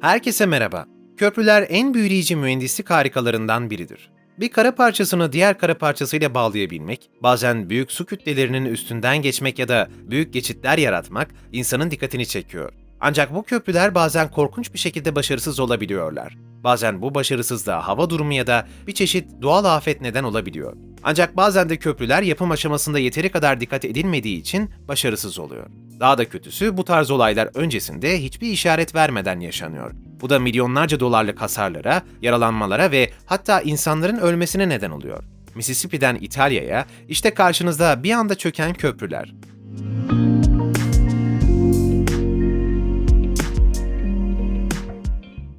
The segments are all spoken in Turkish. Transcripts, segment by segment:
Herkese merhaba. Köprüler en büyüleyici mühendislik harikalarından biridir. Bir kara parçasını diğer kara parçasıyla bağlayabilmek, bazen büyük su kütlelerinin üstünden geçmek ya da büyük geçitler yaratmak insanın dikkatini çekiyor. Ancak bu köprüler bazen korkunç bir şekilde başarısız olabiliyorlar. Bazen bu başarısızlığa hava durumu ya da bir çeşit doğal afet neden olabiliyor. Ancak bazen de köprüler yapım aşamasında yeteri kadar dikkat edilmediği için başarısız oluyor. Daha da kötüsü bu tarz olaylar öncesinde hiçbir işaret vermeden yaşanıyor. Bu da milyonlarca dolarlık hasarlara, yaralanmalara ve hatta insanların ölmesine neden oluyor. Mississippi'den İtalya'ya işte karşınızda bir anda çöken köprüler.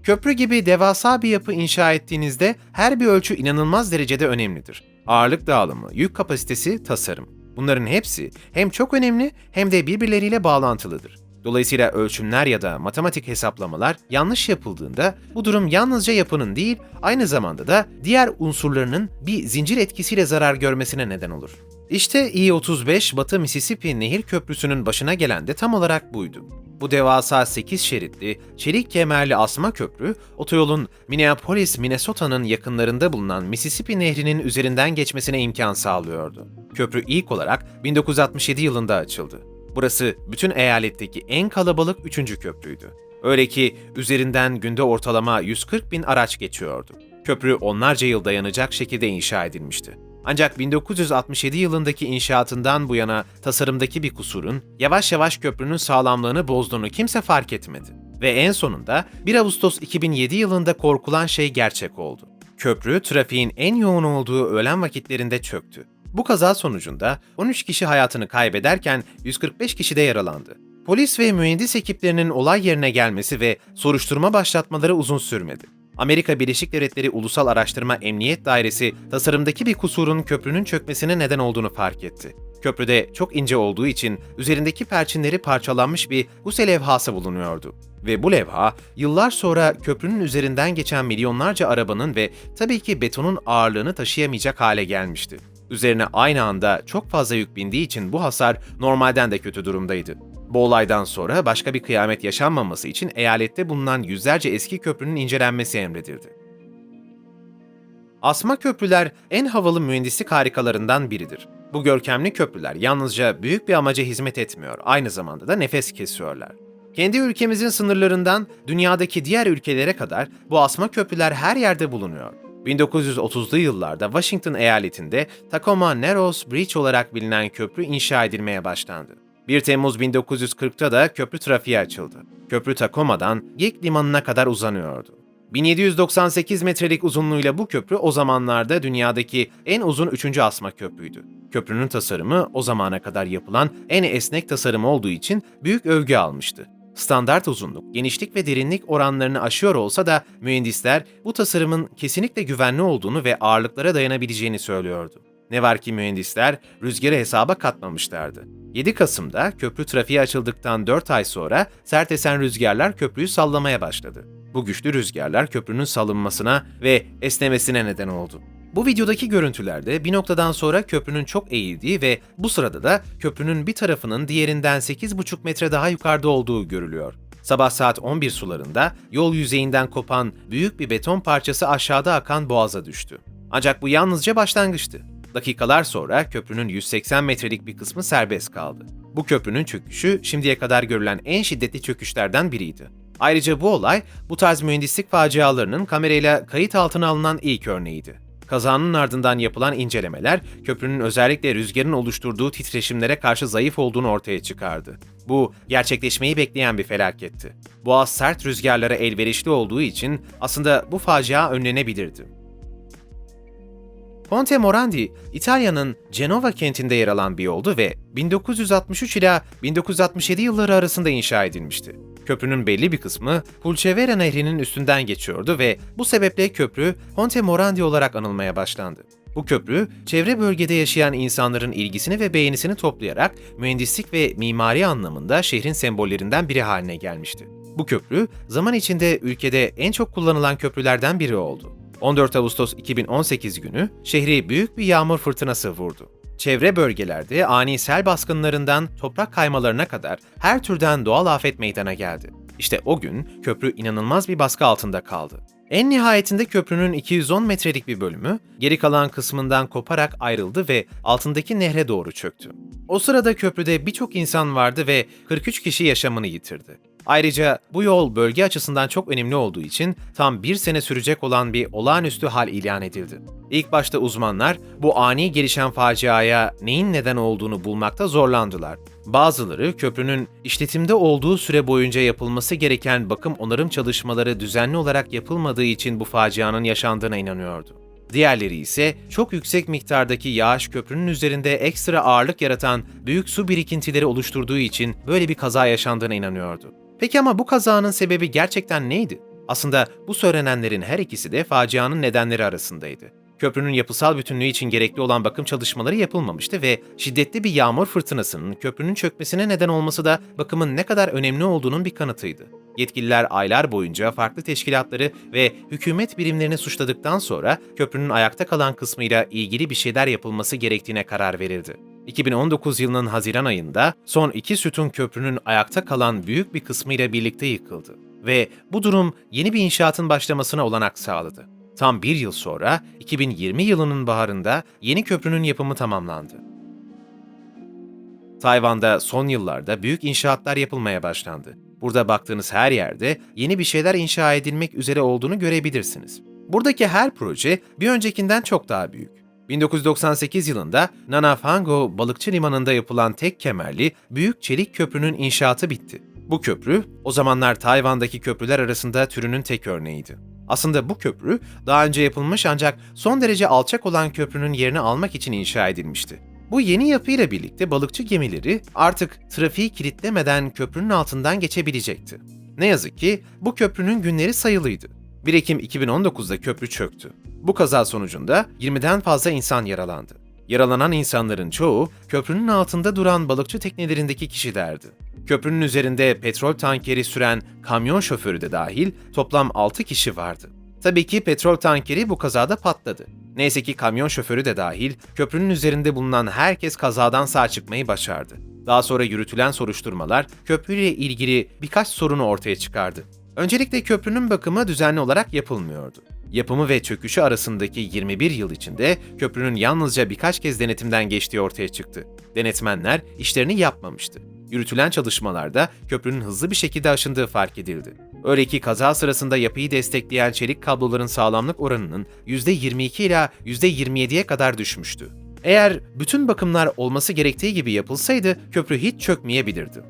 Köprü gibi devasa bir yapı inşa ettiğinizde her bir ölçü inanılmaz derecede önemlidir. Ağırlık dağılımı, yük kapasitesi, tasarım. Bunların hepsi hem çok önemli hem de birbirleriyle bağlantılıdır. Dolayısıyla ölçümler ya da matematik hesaplamalar yanlış yapıldığında bu durum yalnızca yapının değil, aynı zamanda da diğer unsurlarının bir zincir etkisiyle zarar görmesine neden olur. İşte I-35 Batı Mississippi Nehir Köprüsü'nün başına gelen de tam olarak buydu. Bu devasa 8 şeritli, çelik kemerli asma köprü, otoyolun Minneapolis, Minnesota'nın yakınlarında bulunan Mississippi Nehri'nin üzerinden geçmesine imkan sağlıyordu. Köprü ilk olarak 1967 yılında açıldı. Burası bütün eyaletteki en kalabalık üçüncü köprüydü. Öyle ki üzerinden günde ortalama 140 bin araç geçiyordu. Köprü onlarca yıl dayanacak şekilde inşa edilmişti. Ancak 1967 yılındaki inşaatından bu yana tasarımdaki bir kusurun yavaş yavaş köprünün sağlamlığını bozduğunu kimse fark etmedi. Ve en sonunda 1 Ağustos 2007 yılında korkulan şey gerçek oldu. Köprü trafiğin en yoğun olduğu öğlen vakitlerinde çöktü. Bu kaza sonucunda 13 kişi hayatını kaybederken 145 kişi de yaralandı. Polis ve mühendis ekiplerinin olay yerine gelmesi ve soruşturma başlatmaları uzun sürmedi. Amerika Birleşik Devletleri Ulusal Araştırma Emniyet Dairesi tasarımdaki bir kusurun köprünün çökmesine neden olduğunu fark etti. Köprüde çok ince olduğu için üzerindeki perçinleri parçalanmış bir huse levhası bulunuyordu. Ve bu levha yıllar sonra köprünün üzerinden geçen milyonlarca arabanın ve tabii ki betonun ağırlığını taşıyamayacak hale gelmişti. Üzerine aynı anda çok fazla yük bindiği için bu hasar normalden de kötü durumdaydı. Bu olaydan sonra başka bir kıyamet yaşanmaması için eyalette bulunan yüzlerce eski köprünün incelenmesi emredildi. Asma köprüler en havalı mühendislik harikalarından biridir. Bu görkemli köprüler yalnızca büyük bir amaca hizmet etmiyor, aynı zamanda da nefes kesiyorlar. Kendi ülkemizin sınırlarından dünyadaki diğer ülkelere kadar bu asma köprüler her yerde bulunuyor. 1930'lu yıllarda Washington eyaletinde Tacoma Narrows Bridge olarak bilinen köprü inşa edilmeye başlandı. 1 Temmuz 1940'ta da köprü trafiğe açıldı. Köprü Tacoma'dan Gek Limanı'na kadar uzanıyordu. 1798 metrelik uzunluğuyla bu köprü o zamanlarda dünyadaki en uzun üçüncü asma köprüydü. Köprünün tasarımı o zamana kadar yapılan en esnek tasarım olduğu için büyük övgü almıştı. Standart uzunluk, genişlik ve derinlik oranlarını aşıyor olsa da mühendisler bu tasarımın kesinlikle güvenli olduğunu ve ağırlıklara dayanabileceğini söylüyordu. Ne var ki mühendisler rüzgarı hesaba katmamışlardı. 7 Kasım'da köprü trafiğe açıldıktan 4 ay sonra sert esen rüzgarlar köprüyü sallamaya başladı. Bu güçlü rüzgarlar köprünün salınmasına ve esnemesine neden oldu. Bu videodaki görüntülerde bir noktadan sonra köprünün çok eğildiği ve bu sırada da köprünün bir tarafının diğerinden 8,5 metre daha yukarıda olduğu görülüyor. Sabah saat 11 sularında yol yüzeyinden kopan büyük bir beton parçası aşağıda akan boğaza düştü. Ancak bu yalnızca başlangıçtı. Dakikalar sonra köprünün 180 metrelik bir kısmı serbest kaldı. Bu köprünün çöküşü şimdiye kadar görülen en şiddetli çöküşlerden biriydi. Ayrıca bu olay bu tarz mühendislik facialarının kamerayla kayıt altına alınan ilk örneğiydi. Kazanın ardından yapılan incelemeler köprünün özellikle rüzgarın oluşturduğu titreşimlere karşı zayıf olduğunu ortaya çıkardı. Bu gerçekleşmeyi bekleyen bir felaketti. Boğaz sert rüzgarlara elverişli olduğu için aslında bu facia önlenebilirdi. Ponte Morandi, İtalya'nın Genova kentinde yer alan bir yoldu ve 1963 ila 1967 yılları arasında inşa edilmişti. Köprünün belli bir kısmı Pulcevera Nehri'nin üstünden geçiyordu ve bu sebeple köprü Ponte Morandi olarak anılmaya başlandı. Bu köprü, çevre bölgede yaşayan insanların ilgisini ve beğenisini toplayarak mühendislik ve mimari anlamında şehrin sembollerinden biri haline gelmişti. Bu köprü, zaman içinde ülkede en çok kullanılan köprülerden biri oldu. 14 Ağustos 2018 günü şehri büyük bir yağmur fırtınası vurdu. Çevre bölgelerde ani sel baskınlarından toprak kaymalarına kadar her türden doğal afet meydana geldi. İşte o gün köprü inanılmaz bir baskı altında kaldı. En nihayetinde köprünün 210 metrelik bir bölümü geri kalan kısmından koparak ayrıldı ve altındaki nehre doğru çöktü. O sırada köprüde birçok insan vardı ve 43 kişi yaşamını yitirdi. Ayrıca bu yol bölge açısından çok önemli olduğu için tam bir sene sürecek olan bir olağanüstü hal ilan edildi. İlk başta uzmanlar bu ani gelişen faciaya neyin neden olduğunu bulmakta zorlandılar. Bazıları köprünün işletimde olduğu süre boyunca yapılması gereken bakım onarım çalışmaları düzenli olarak yapılmadığı için bu facianın yaşandığına inanıyordu. Diğerleri ise çok yüksek miktardaki yağış köprünün üzerinde ekstra ağırlık yaratan büyük su birikintileri oluşturduğu için böyle bir kaza yaşandığına inanıyordu. Peki ama bu kazanın sebebi gerçekten neydi? Aslında bu söylenenlerin her ikisi de facianın nedenleri arasındaydı. Köprünün yapısal bütünlüğü için gerekli olan bakım çalışmaları yapılmamıştı ve şiddetli bir yağmur fırtınasının köprünün çökmesine neden olması da bakımın ne kadar önemli olduğunun bir kanıtıydı. Yetkililer aylar boyunca farklı teşkilatları ve hükümet birimlerini suçladıktan sonra köprünün ayakta kalan kısmıyla ilgili bir şeyler yapılması gerektiğine karar verildi. 2019 yılının Haziran ayında son iki sütun köprünün ayakta kalan büyük bir kısmıyla birlikte yıkıldı ve bu durum yeni bir inşaatın başlamasına olanak sağladı. Tam bir yıl sonra 2020 yılının baharında yeni köprünün yapımı tamamlandı. Tayvan'da son yıllarda büyük inşaatlar yapılmaya başlandı. Burada baktığınız her yerde yeni bir şeyler inşa edilmek üzere olduğunu görebilirsiniz. Buradaki her proje bir öncekinden çok daha büyük. 1998 yılında Nanafango balıkçı limanında yapılan tek kemerli büyük çelik köprünün inşaatı bitti. Bu köprü o zamanlar Tayvan'daki köprüler arasında türünün tek örneğiydi. Aslında bu köprü daha önce yapılmış ancak son derece alçak olan köprünün yerini almak için inşa edilmişti. Bu yeni yapıyla birlikte balıkçı gemileri artık trafiği kilitlemeden köprünün altından geçebilecekti. Ne yazık ki bu köprünün günleri sayılıydı. 1 Ekim 2019'da köprü çöktü. Bu kaza sonucunda 20'den fazla insan yaralandı. Yaralanan insanların çoğu köprünün altında duran balıkçı teknelerindeki kişilerdi. Köprünün üzerinde petrol tankeri süren kamyon şoförü de dahil toplam 6 kişi vardı. Tabii ki petrol tankeri bu kazada patladı. Neyse ki kamyon şoförü de dahil köprünün üzerinde bulunan herkes kazadan sağ çıkmayı başardı. Daha sonra yürütülen soruşturmalar köprüyle ilgili birkaç sorunu ortaya çıkardı. Öncelikle köprünün bakımı düzenli olarak yapılmıyordu. Yapımı ve çöküşü arasındaki 21 yıl içinde köprünün yalnızca birkaç kez denetimden geçtiği ortaya çıktı. Denetmenler işlerini yapmamıştı. Yürütülen çalışmalarda köprünün hızlı bir şekilde aşındığı fark edildi. Öyle ki kaza sırasında yapıyı destekleyen çelik kabloların sağlamlık oranının %22 ila %27'ye kadar düşmüştü. Eğer bütün bakımlar olması gerektiği gibi yapılsaydı köprü hiç çökmeyebilirdi.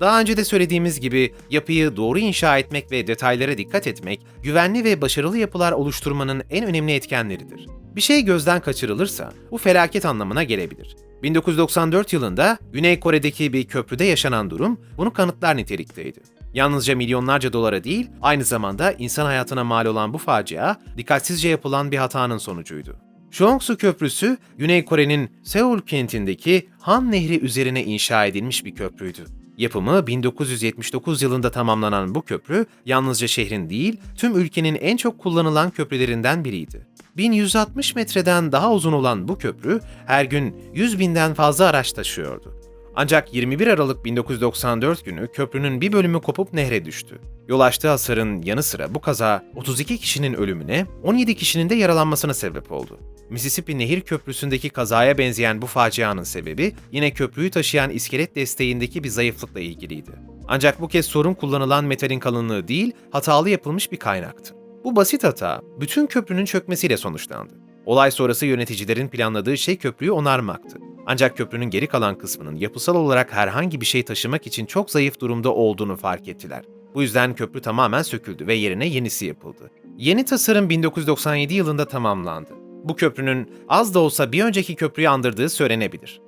Daha önce de söylediğimiz gibi yapıyı doğru inşa etmek ve detaylara dikkat etmek, güvenli ve başarılı yapılar oluşturmanın en önemli etkenleridir. Bir şey gözden kaçırılırsa bu felaket anlamına gelebilir. 1994 yılında Güney Kore'deki bir köprüde yaşanan durum bunu kanıtlar nitelikteydi. Yalnızca milyonlarca dolara değil, aynı zamanda insan hayatına mal olan bu facia, dikkatsizce yapılan bir hatanın sonucuydu. Jeongsu Köprüsü, Güney Kore'nin Seul kentindeki Han Nehri üzerine inşa edilmiş bir köprüydü. Yapımı 1979 yılında tamamlanan bu köprü, yalnızca şehrin değil, tüm ülkenin en çok kullanılan köprülerinden biriydi. 1160 metreden daha uzun olan bu köprü her gün 100 binden fazla araç taşıyordu. Ancak 21 Aralık 1994 günü köprünün bir bölümü kopup nehre düştü. Yol açtığı hasarın yanı sıra bu kaza 32 kişinin ölümüne, 17 kişinin de yaralanmasına sebep oldu. Mississippi Nehir Köprüsü'ndeki kazaya benzeyen bu facianın sebebi yine köprüyü taşıyan iskelet desteğindeki bir zayıflıkla ilgiliydi. Ancak bu kez sorun kullanılan metalin kalınlığı değil, hatalı yapılmış bir kaynaktı. Bu basit hata bütün köprünün çökmesiyle sonuçlandı. Olay sonrası yöneticilerin planladığı şey köprüyü onarmaktı. Ancak köprünün geri kalan kısmının yapısal olarak herhangi bir şey taşımak için çok zayıf durumda olduğunu fark ettiler. Bu yüzden köprü tamamen söküldü ve yerine yenisi yapıldı. Yeni tasarım 1997 yılında tamamlandı. Bu köprünün az da olsa bir önceki köprüyü andırdığı söylenebilir.